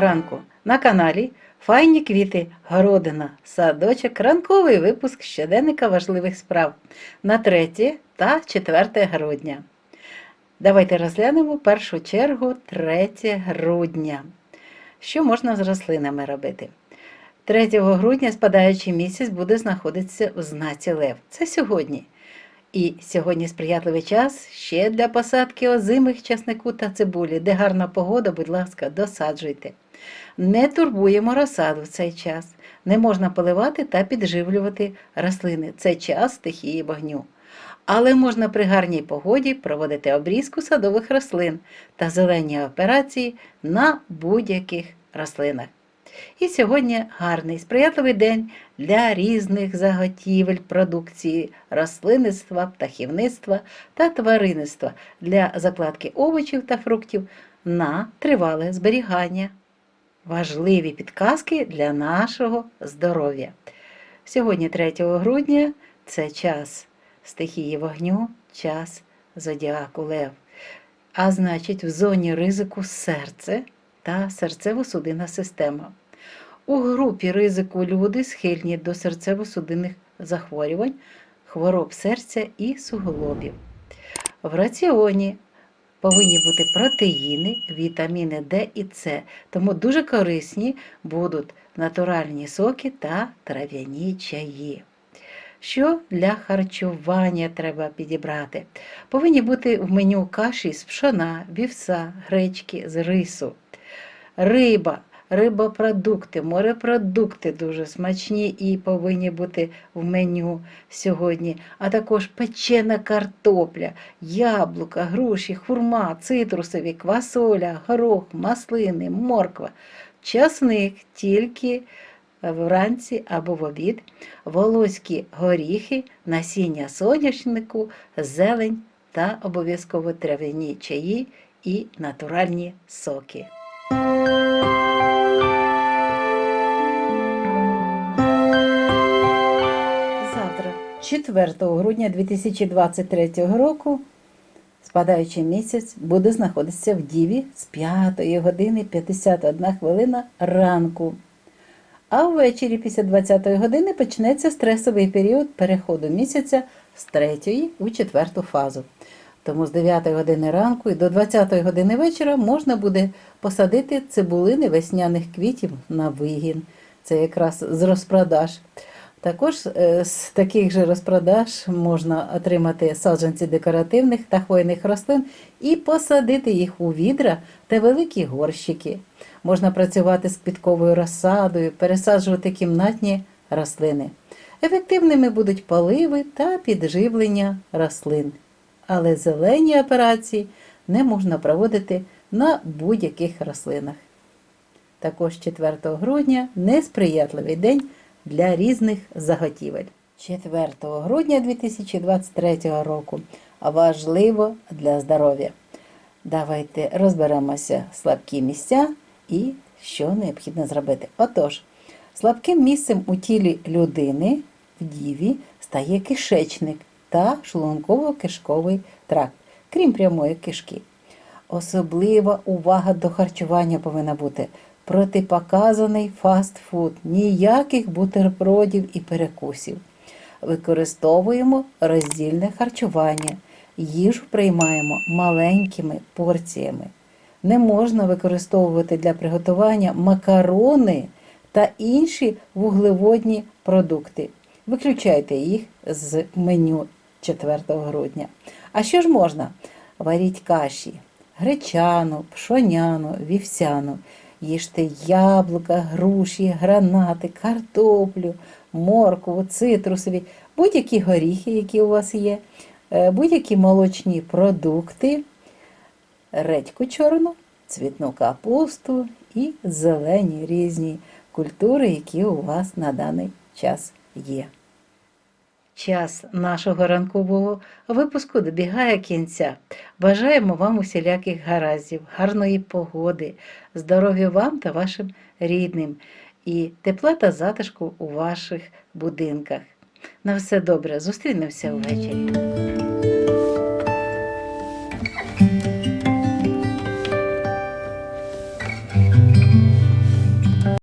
ранку на каналі Файні квіти, городина, садочок, ранковий випуск щоденника важливих справ на 3 та 4 грудня. Давайте розглянемо першу чергу 3 грудня. Що можна з рослинами робити? 3 грудня спадаючий місяць буде знаходитися у знаці Лев. Це сьогодні. І сьогодні сприятливий час ще для посадки озимих часнику та цибулі. Де гарна погода, будь ласка, досаджуйте. Не турбуємо розсаду в цей час. Не можна поливати та підживлювати рослини. Це час стихії вогню. Але можна при гарній погоді проводити обрізку садових рослин та зелені операції на будь-яких рослинах. І сьогодні гарний сприятливий день для різних заготівель продукції рослинництва, птахівництва та тваринництва для закладки овочів та фруктів на тривале зберігання. Важливі підказки для нашого здоров'я. Сьогодні, 3 грудня, це час стихії вогню, час зодіаку Лев. А значить, в зоні ризику серце та серцево-судинна система. У групі ризику люди схильні до серцево-судинних захворювань, хвороб серця і суглобів. В раціоні повинні бути протеїни, вітаміни Д і С, тому дуже корисні будуть натуральні соки та трав'яні чаї. Що для харчування треба підібрати? Повинні бути в меню каші з пшона, вівса, гречки, з рису, риба, рибопродукти, морепродукти дуже смачні і повинні бути в меню сьогодні, а також печена картопля, яблука, груші, хурма, цитрусові, квасоля, горох, маслини, морква, часник тільки вранці або в обід, волоські горіхи, насіння соняшнику, зелень та обов'язково трав'яні чаї і натуральні соки. 4 грудня 2023 року, спадаючий місяць буде знаходитися в Діві з 5 години 51 хвилина ранку. А ввечері після 20 години почнеться стресовий період переходу місяця з 3 у 4 фазу. Тому з 9 години ранку і до 20 години вечора можна буде посадити цибулини весняних квітів на вигін. Це якраз з розпродаж. Також е, з таких же розпродаж можна отримати саджанці декоративних та хвойних рослин і посадити їх у відра та великі горщики. Можна працювати з квітковою розсадою, пересаджувати кімнатні рослини. Ефективними будуть поливи та підживлення рослин. Але зелені операції не можна проводити на будь-яких рослинах. Також 4 грудня несприятливий день для різних заготівель. 4 грудня 2023 року важливо для здоров'я. Давайте розберемося слабкі місця і що необхідно зробити. Отож, слабким місцем у тілі людини в діві стає кишечник та шлунково-кишковий тракт, крім прямої кишки. Особлива увага до харчування повинна бути протипоказаний фастфуд, ніяких бутербродів і перекусів. Використовуємо роздільне харчування, їжу приймаємо маленькими порціями. Не можна використовувати для приготування макарони та інші вуглеводні продукти. Виключайте їх з меню 4 грудня. А що ж можна? Варіть каші, гречану, пшоняну, вівсяну. Їжте яблука, груші, гранати, картоплю, моркву, цитрусові, будь-які горіхи, які у вас є, е, будь-які молочні продукти, редьку чорну, цвітну капусту і зелені різні культури, які у вас на даний час є. Час нашого ранкового випуску добігає кінця. Бажаємо вам усіляких гараздів, гарної погоди, здоров'я вам та вашим рідним і тепла та затишку у ваших будинках. На все добре, зустрінемося ввечері.